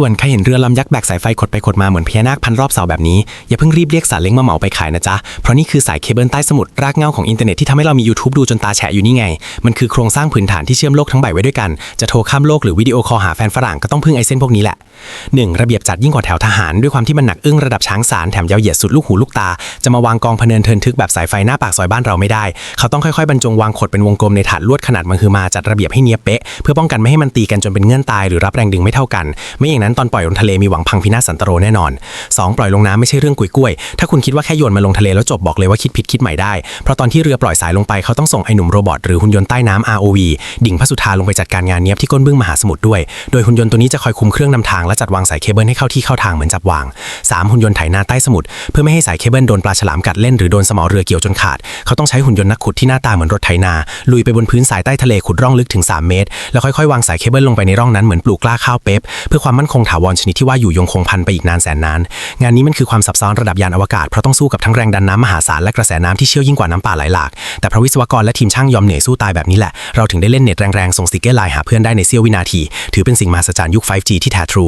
ด่วนใครเห็นเรือลำยักษ์แบกสายไฟขดไปขดมาเหมือนพญานาคพันรอบเสาแบบนี้ อย่าเพิ่งรีบเรียกสายเล้งมาเหมาไปขายนะจ๊ะ เพราะนี่คือสายเคเบิลใต้สมุทรรากเหง้าของอินเทอร์เน็ตที่ทำให้เรามี YouTube ดูจนตาแฉะอยู่นี่ไง มันคือโครงสร้างพื้นฐานที่เชื่อมโลกทั้งใบไว้ด้วยกัน จะโทรข้ามโลกหรือวิดีโอคอลหาแฟนฝรั่งก็ต้องพึ่งไอเส้นพวกนี้แหละ 1. ระเบียบจัดยิ่งกว่าแถวทหารด้วยความที่มันหนักอึ้งระดับช้างสารแถมยาวเหยียดสุดลูกหูลูกตา จะมาวางกองพเนินเทินทึกแบบสายไฟหน้าปากซอยบ้านเราไม่ได้ เขาต้องค่อยๆบรรจงวางขดเป็นวงกลมในถาดลวดขนาดมังคือมาจัดระเบียบให้เนียบเป๊ะเพื่อป้องกันไม่ให้มันตีกันจนเป็นเงื่อนตายหรือรับแรงดึงไม่เท่ากัน ไม่อย่างนั้นตอนปล่อยลงทะเลมีหวังพังพินาศสันตโรแน่นอน 2. ปล่อยลงน้ำไม่ใช่เรื่องกุยกุ้ยถ้าคุณคิดว่าแค่โยนมาลงทะเลแล้วจบบอกเลยว่าคิดผิดคิดใหม่ได้ เพราะตอนที่เรือปล่อยสายลงไปเขาต้องส่งไอ้หนุ่มโรบอทหรือหุ่นยนต์ใต้น้ำ ROV ดิ่งพระสุธาลงไปจัดการงานเนี้ยบที่ก้นบึ้งมหาสมุทรด้วย โดยหุ่นยนต์ตัวนี้จะคอยคุมเครื่องนำทางและจัดวางสายเคเบิลให้เข้าที่เข้าทางเหมือนจับวาง 3. หุ่นยนต์ไถนาใต้สมุทรเพื่อไม่ให้สายเคเบิลโดนปลาฉลามกัดเล่นหรือโดนสมอเรือเกี่ยวจนขาด เขาต้องใช้หุ่นยนต์นักขุดที่หน้าตาเหมือนรถไถนา ลุยไปบนพื้นสายใต้ทะเลขุดร่องลึกถึง 3 เมตร แล้วค่อยๆวางสายเคเบิลลงไปในร่องนั้นเหมือนปลูกกล้าข้าวเป๊ปเพื่อความมั่นคงถาวรชนิดที่ว่าอยู่ยงคงพันไปอีกนานแสนนาน งานนี้มันคือความซับซ้อนระดับยานอวกาศเพราะต้องสู้กับทั้งแรงดันน้ำมหาศาลและกระแสน้ำที่เชี่ยวยิ่งกว่าน้ำป่าไหลหลากแต่เพราะวิศวกรและทีมช่างยอมเหนื่อยสู้ตายแบบนี้แหละเราถึงได้เล่นเน็ตแรงๆส่งสติกเกอร์ไลน์หาเพื่อนได้ในเสี้ยววินาที ถือเป็นสิ่งมหัศจรรย์ยุค 5G ที่แท้ทรู